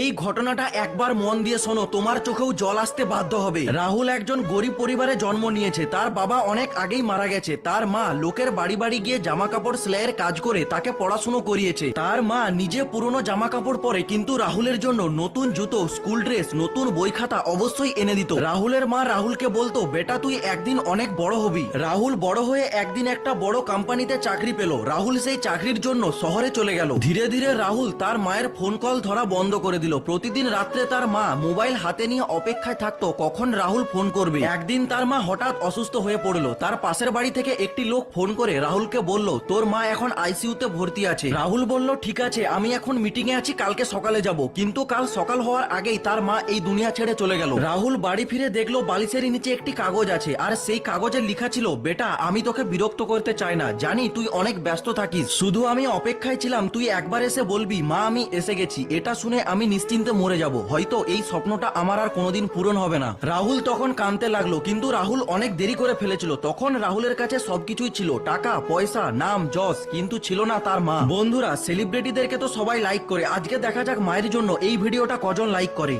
এই ঘটনাটা একবার মন দিয়ে শোনো, তোমার চোখেও জল আসতে বাধ্য হবে। রাহুল একজন গরিব পরিবারে জন্ম নিয়েছে, তার বাবা অনেক আগেই মারা গেছে, তার মা লোকের বাড়ি বাড়ি গিয়ে জামা কাপড় সেলাইয়ের কাজ করে তাকে পড়াশুনো করিয়েছে। তার মা নিজে পুরনো জামা কাপড় পরে, কিন্তু রাহুলের জন্য নতুন জুতো, স্কুল ড্রেস, নতুন বই খাতা অবশ্যই এনে দিত। রাহুলের মা রাহুলকে বলতো, বেটা, তুই একদিন অনেক বড় হবি। রাহুল বড় হয়ে একদিন একটা বড় কোম্পানিতে চাকরি পেল। রাহুল সেই চাকরির জন্য শহরে চলে গেল। ধীরে ধীরে রাহুল তার মায়ের ফোন কল ধরা বন্ধ করে দিল। প্রতিদিন রাত্রে তার মা মোবাইল হাতে নিয়ে অপেক্ষায় থাকতো, কখন রাহুল ফোন করবে। একদিন তার মা হঠাৎ অসুস্থ হয়ে পড়ল। তার পাশের বাড়ি থেকে একটি লোক ফোন করে রাহুলকে বলল, তোর মা এখন আইসিইউতে ভর্তি আছে। রাহুল বলল, ঠিক আছে, আমি এখন মিটিং এ আছি, কালকে সকালে যাব। কিন্তু কাল সকাল হওয়ার আগেই তার মা এই দুনিয়া ছেড়ে চলে গেল। রাহুল বাড়ি ফিরে দেখল, বালিশের নিচে একটি কাগজ আছে, আর সেই কাগজে লেখা ছিল, বেটা, আমি তোকে বিরক্ত করতে চাই না। জানি তুই অনেক ব্যস্ত থাকিস। শুধু আমি অপেক্ষায় ছিলাম, তুই একবার এসে বলবি, মা, আমি এসে গেছি এটা শুনে আমি নিশ্চিন্তে মরে যাব। হয়তো এই স্বপ্নটা আমার আর কোনোদিন পূরণ হবে না। রাহুল তখন কানতে লাগল, কিন্তু রাহুল অনেক দেরি করে ফেলেছিল। তখন রাহুলের কাছে সবকিছুই ছিল, টাকা, পয়সা, নাম, যশ, কিন্তু ছিল না তার মা। বন্ধুরা সেলিব্রিটিদেরকে তো সবাই লাইক করে। আজকে দেখা যাক মায়ের জন্য এই ভিডিওটা কজন লাইক করে।